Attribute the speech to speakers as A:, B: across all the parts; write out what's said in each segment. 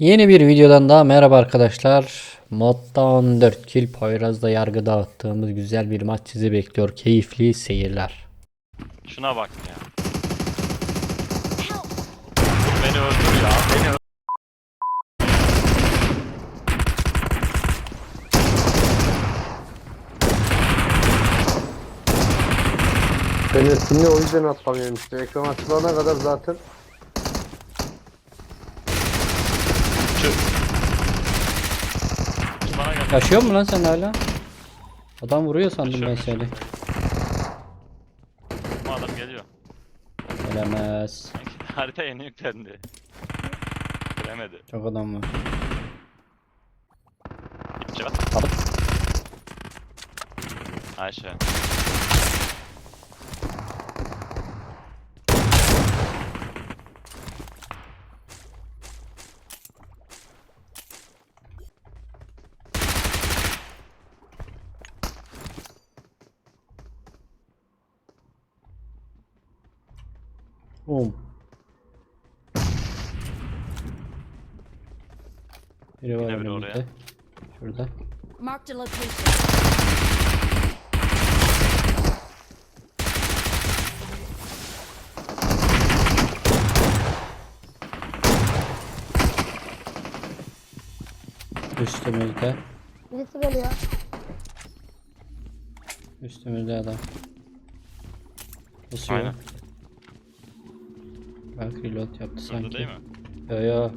A: Yeni bir videodan daha merhaba arkadaşlar. Modda 14 kill Poyraz'da yargı dağıttığımız güzel bir maç sizi bekliyor. Keyifli seyirler.
B: Şuna bak ya. Beni öldür ya. Beni öldür.
C: Ben üstünde o yüzden atlamıyorum işte. Ekran açılana kadar zaten
A: Yaşıyor mu lan sen hala? Adam vuruyor sandım ben
B: Yaşıyorum,
A: seni.
B: Bu adam geliyor.
A: Gelemez.
B: Harita yeni yüklendi. Giremedi.
A: Çok adam var.
B: Gidecek.
A: Tamam. Biri var
B: Yine biri
A: önümüzde.
B: oraya.
A: Şurada.
D: Marked a location.
A: Üstümüzde.
E: Birisi geliyor.
A: Üstümüzde adam. Basıyor.
B: Aynen.
A: Bak reload yaptı sanki.
B: Şurada değil mi?
A: Yo yo.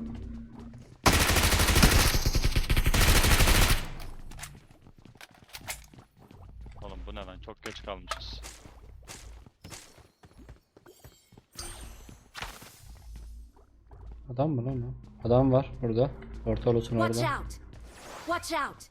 B: Oğlum bu ne lan? Çok geç kalmışız.
A: Adam mı lan o? Adam var burada. Ortalıçın
D: Watch
A: orada.
D: out! Watch out!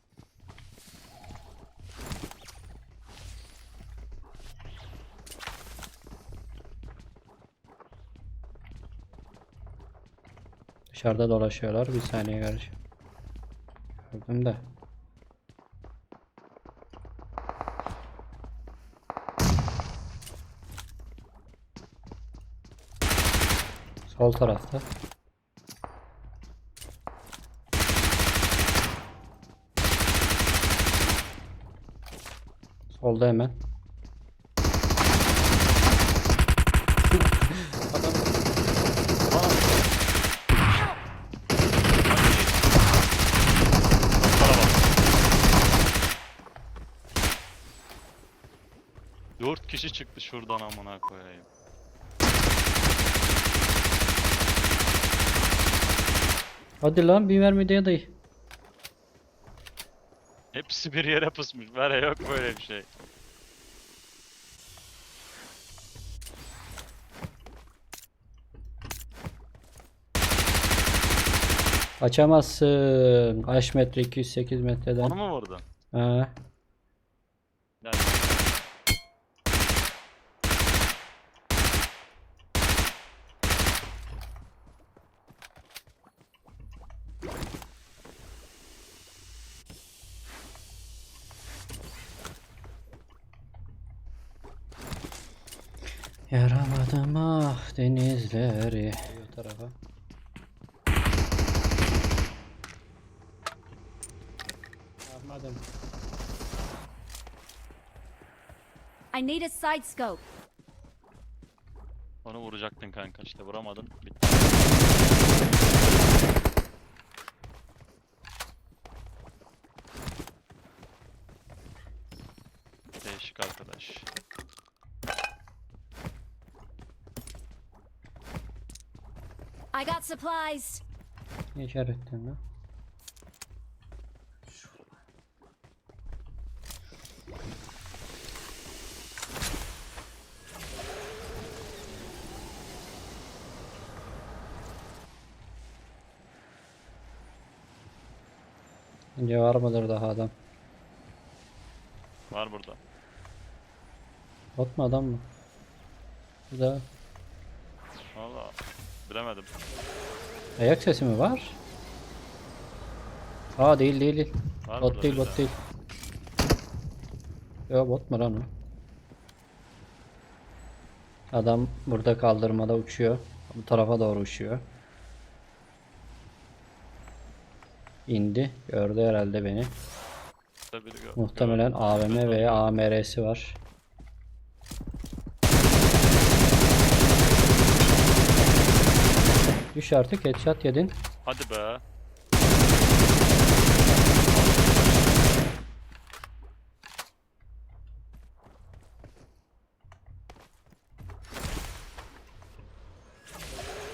A: Dışarıda dolaşıyorlar. Bir saniye kardeş. Gördüm de. Sol tarafta. Solda hemen.
B: Dört kişi çıktı şuradan amına koyayım.
A: Hadi lan bir mermi de dayı.
B: Hepsi bir yere pusmuş. Ver yok böyle bir şey.
A: Açamazsın. Kaç metre 208 metreden.
B: Onu mu vurdun?
A: Ha. Yaramadım ah denizleri. Bu tarafa. Yapmadım.
D: I need a side scope.
B: Onu vuracaktın kanka işte vuramadın. Bitti.
D: I got supplies.
A: Ne işaretledin lan? Bence var mıdır daha adam?
B: Var burada.
A: Bot mu adam mı? Burada
B: Valla bilemedim.
A: ayak sesi mi var? Aa değil değil değil.
B: Var
A: Bot
B: burada
A: değil bot
B: daha.
A: değil. Yo bot mu lan o? Adam burada kaldırmada uçuyor. Bu tarafa doğru uçuyor. indi. Gördü herhalde beni.
B: Burada biri gö-
A: Muhtemelen
B: gördüm.
A: AVM veya AMR'si var. Düş artık headshot yedin.
B: Hadi be.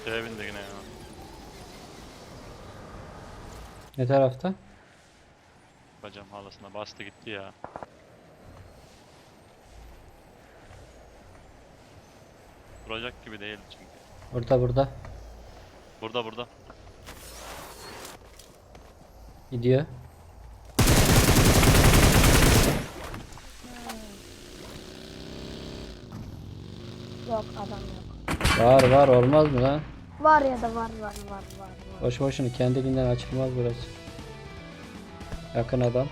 B: Şeye bindi yine ya.
A: Ne tarafta?
B: Bacam halasına bastı gitti ya. Duracak gibi değil çünkü.
A: Burada burada.
B: Burada burada.
A: Gidiyor.
E: Yok adam yok.
A: Var var olmaz mı lan?
E: Var ya da var var var var. var.
A: Boş boşuna kendiliğinden açılmaz burası. Yakın adam.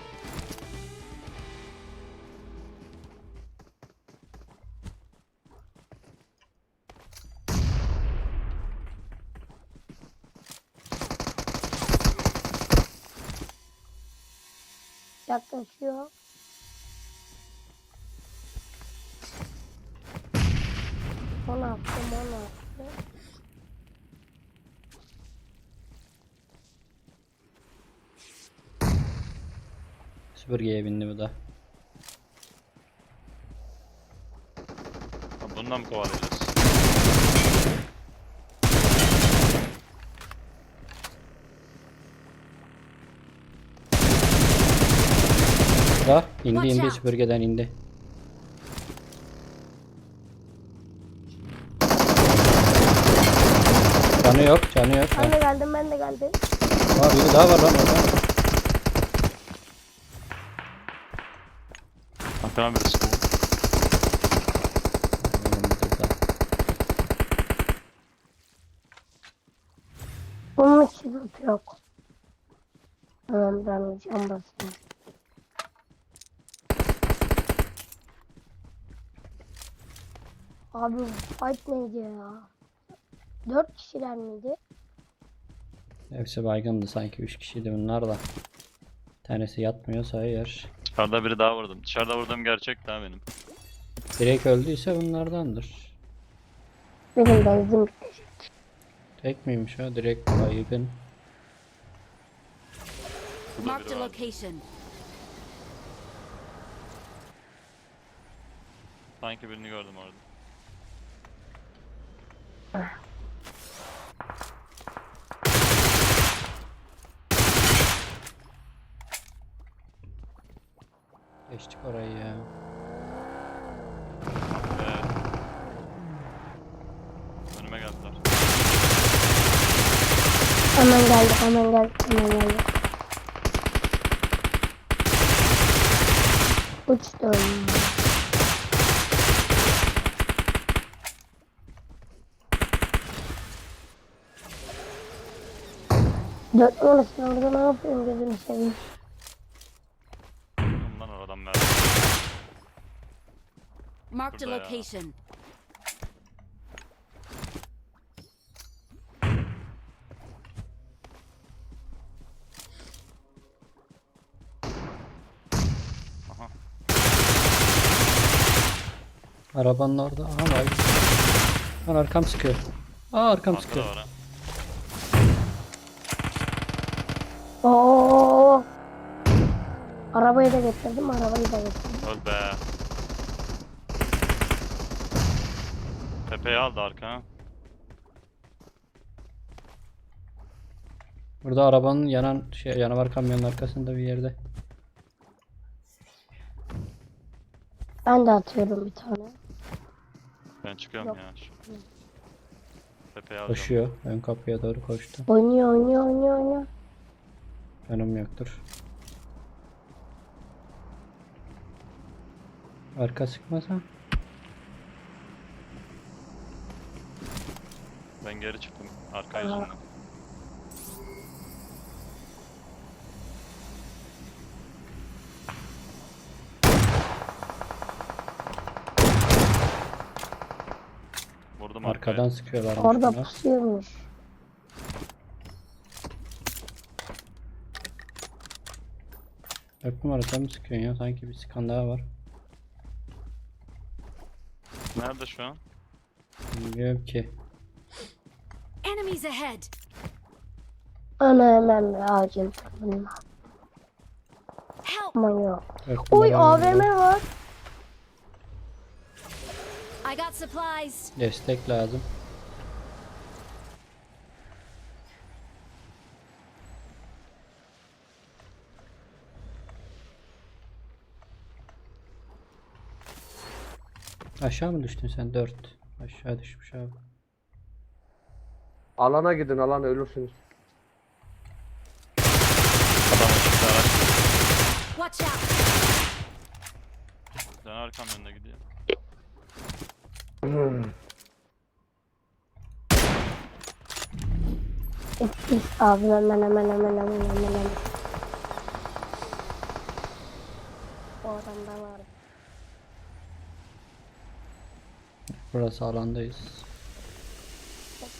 E: Yaklaşıyor. Onu attım onu attım.
A: Süpürgeye bindi bu da.
B: Bundan mı kovalayacağız?
A: Da indi indi
D: out.
A: süpürgeden indi. Canı yok, canı yok.
E: Ben de geldim ben de geldim.
A: Var biri daha var lan orada.
B: Arkadan biri
A: burada.
E: Bunun için yok. Hemen ben cam basayım. Abi fight neydi ya? Dört kişiler miydi?
A: Hepsi baygındı sanki 3 kişiydi bunlar da. Tanesi yatmıyorsa eğer.
B: Dışarıda biri daha vurdum. Dışarıda vurduğum gerçek daha benim.
A: Direkt öldüyse bunlardandır.
E: Benim benzin bitecek.
A: Tek miymiş o? Direkt baygın.
B: Burada
D: Marked
B: biri
D: a
B: var.
D: location.
B: Sanki birini gördüm orada.
A: Geçtik orayı ya.
B: Evet. Önüme geldiler.
E: Hemen geldi hemen geldi hemen geldi. Uçtum. Dört numarasını orada ne yapıyorsun gözünü seveyim.
B: Ondan oradan verdim.
D: Marked a
B: Burada ya.
D: location.
B: Aha.
A: Arabanın orada. Aha var. Lan arkam sıkıyor. Aa arkam
B: Arkada
A: sıkıyor.
B: var ha.
E: Oo. Arabayı da getirdim arabayı da getirdim.
B: Öl be. Tepeyi aldı arka.
A: Burada arabanın yanan şey yanavar kamyonun arkasında bir yerde.
E: Ben de atıyorum bir tane.
B: Ben çıkıyorum
E: Yok.
B: ya. Tepeyi alacağım.
A: Koşuyor. Ön kapıya doğru koştu.
E: Oynuyor oynuyor oynuyor oynuyor.
A: Canım yoktur. Arka sıkmasa.
B: Ben geri çıktım. Arka yüzünden. Vurdum arkaya.
A: Arkadan sıkıyorlarmış
E: Orada
A: bunlar.
E: pusuyormuş.
A: Dört numara sen mi sıkıyorsun ya? Sanki bir sıkan daha var.
B: Nerede şu an?
A: Bilmiyorum ki.
D: Enemies ahead!
E: Ana hemen bir acil takılma.
D: Help!
E: Ama yok. Oy
A: numara
E: AVM
A: var.
E: var.
D: I got supplies!
A: Destek lazım. Aşağı mı düştün sen? 4. Aşağı düşmüş abi.
C: Alana gidin alana ölürsünüz.
B: Adam açıkta araç.
D: Watch out!
B: Dön arkam yönde gidiyor.
E: Pis abi hemen hemen hemen hemen hemen hemen. O adamda var.
A: Burası alandayız.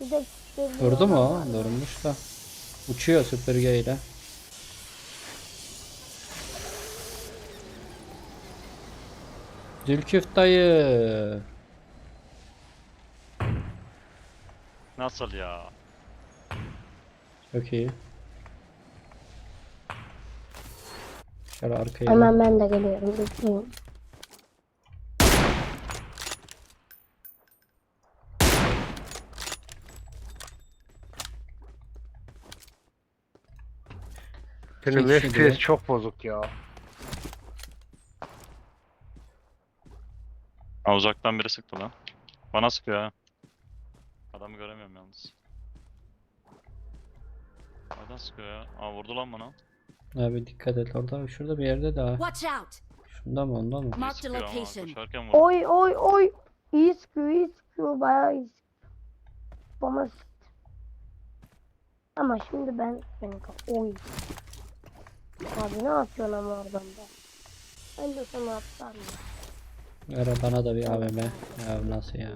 E: Bir de bir
A: Durdu mu o? Durmuş da. Uçuyor süpürgeyle. Zülküf dayı.
B: Nasıl ya?
A: Çok iyi. Şöyle arkaya.
E: Hemen ben de geliyorum. Bekleyin.
A: Şimdi.
C: FPS çok bozuk ya.
B: Ha uzaktan biri sıktı lan. Bana sıkıyor ha. Adamı göremiyorum yalnız. Nereden sıkıyor ya? Aa vurdu lan bana.
A: Abi dikkat et orada. Şurada bir yerde daha.
D: Watch out!
A: Şunda mı onda mı?
B: Sıkıyor ama
D: location.
B: koşarken vurdu.
E: Oy oy oy. İyi sıkıyor iyi sıkıyor. Bayağı iyi sıkıyor. Bana sıktı. Ama şimdi ben benim kaf- Oy. Abi ne yapıyorsun ama oradan da? Ben de sana atlar mı?
A: Ver bana da bir AVM. Ya nasıl ya?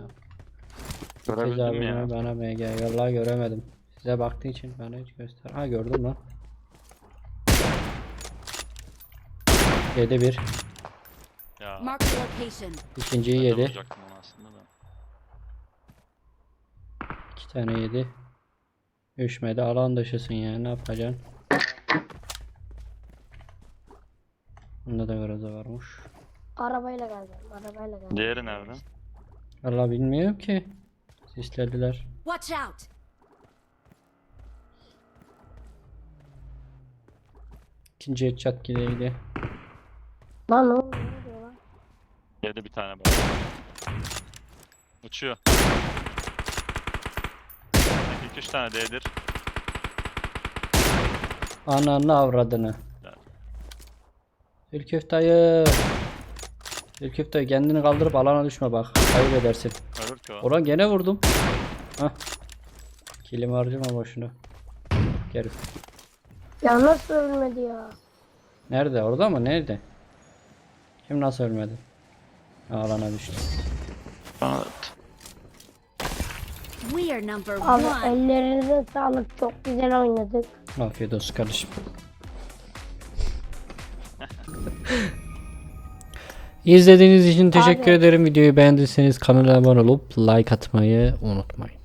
B: Mi ya?
A: Bana MG. Vallahi göremedim. Size baktığı için bana hiç göster. Ha gördüm lan. 7 1.
B: Ya.
D: Marked a location.
A: İkinciyi yedi. 2 tane yedi. Düşmedi. Alan dışısın ya. Ne yapacaksın? Bunda da garaza varmış.
E: Arabayla geldim. Arabayla geldim.
B: Diğeri nerede?
A: Vallahi bilmiyorum ki. Sislediler.
D: Watch out!
A: İkinci headshot gideydi.
E: Lan ne oluyor? Lan?
B: Yedi bir tane bak. Uçuyor. İki üç tane D'dir.
A: Ananı avradını. Ülküf dayı. Ülküf dayı kendini kaldırıp alana düşme bak. Kaybedersin.
B: Ölür ki o.
A: Ulan gene vurdum. Hah. Kilimi harcama boşuna. Gel.
E: Ya nasıl ölmedi ya?
A: Nerede? Orada mı? Nerede? Kim nasıl ölmedi? Alana düştü.
B: Bana
D: We are number
E: Abi
D: one!
E: ellerinize sağlık. Çok güzel oynadık.
A: Afiyet olsun kardeşim. İzlediğiniz için teşekkür
E: Abi.
A: ederim. Videoyu beğendiyseniz kanala abone olup like atmayı unutmayın.